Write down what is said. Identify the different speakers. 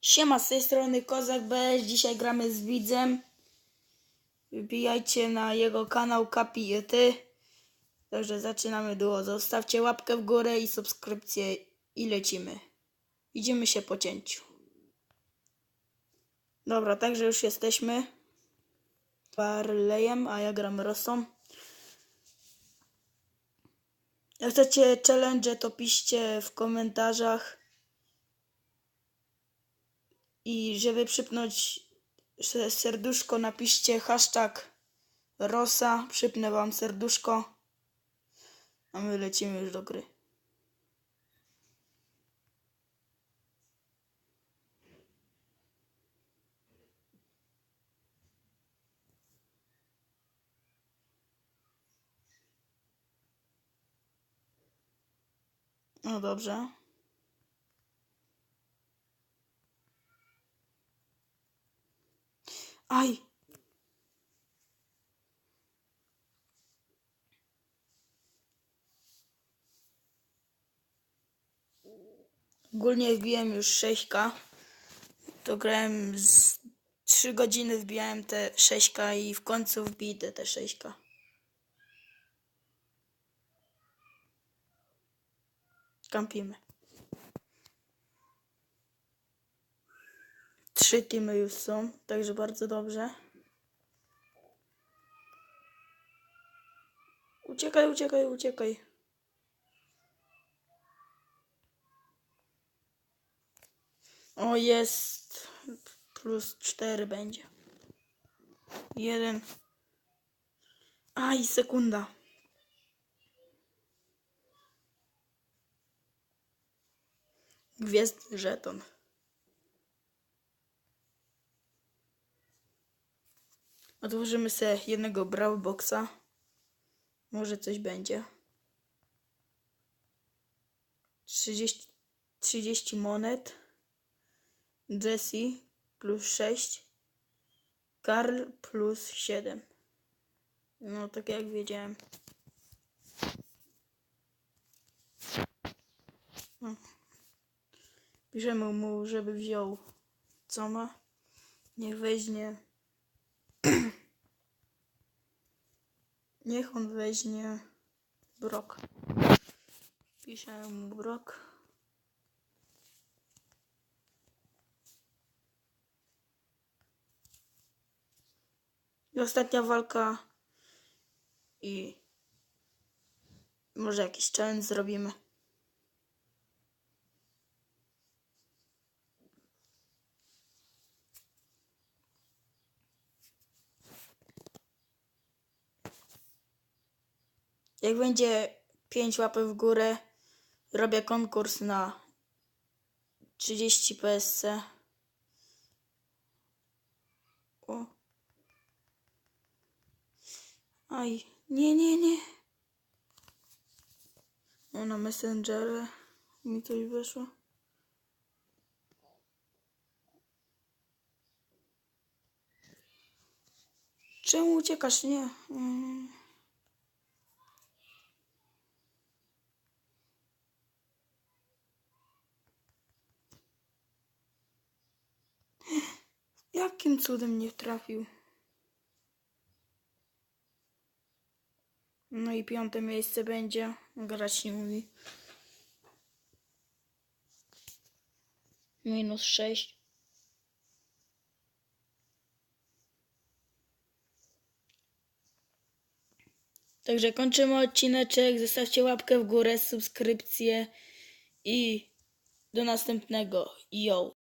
Speaker 1: Siema, z tej strony Kozak BS. Dzisiaj gramy z widzem. Wbijajcie na jego kanał Kapi ty. Także zaczynamy duo. Zostawcie łapkę w górę i subskrypcję i lecimy. Idziemy się po cięciu. Dobra, także już jesteśmy. Barleyem, a ja gram Rosą. Jak chcecie challenge, to piszcie w komentarzach. I żeby przypnąć se- serduszko, napiszcie hashtag Rosa. Przypnę wam serduszko. A my lecimy już do gry. No dobrze. Aj! Ogólnie wbiłem już 6K. To grałem z 3 godziny wbijałem te 6K i w końcu wbite te 6K. Kampimy. Trzy teamy już są, także bardzo dobrze. Uciekaj, uciekaj, uciekaj. O, jest. Plus cztery będzie. Jeden. Aj, sekunda. Gwiezdny żeton. Otworzymy sobie jednego Brawl Boxa. Może coś będzie. 30, 30 monet. Jessie plus 6. Karl plus 7. No, tak jak wiedziałem. No. Piszemy mu, żeby wziął co ma. Niech weźmie Niech on weźmie brok. Piszę mu brok. I ostatnia walka. I może jakiś challenge zrobimy. Jak będzie 5 łapek w górę, robię konkurs na 30 PSC. O. Aj, nie, nie, nie. O, na Messengerze mi coś wyszło. Czemu uciekasz? Nie. Mm. Jakim cudem nie trafił? No i piąte miejsce będzie. Grać nie mówi. Minus sześć. Także kończymy odcineczek. Zostawcie łapkę w górę, subskrypcję i do następnego. Yo!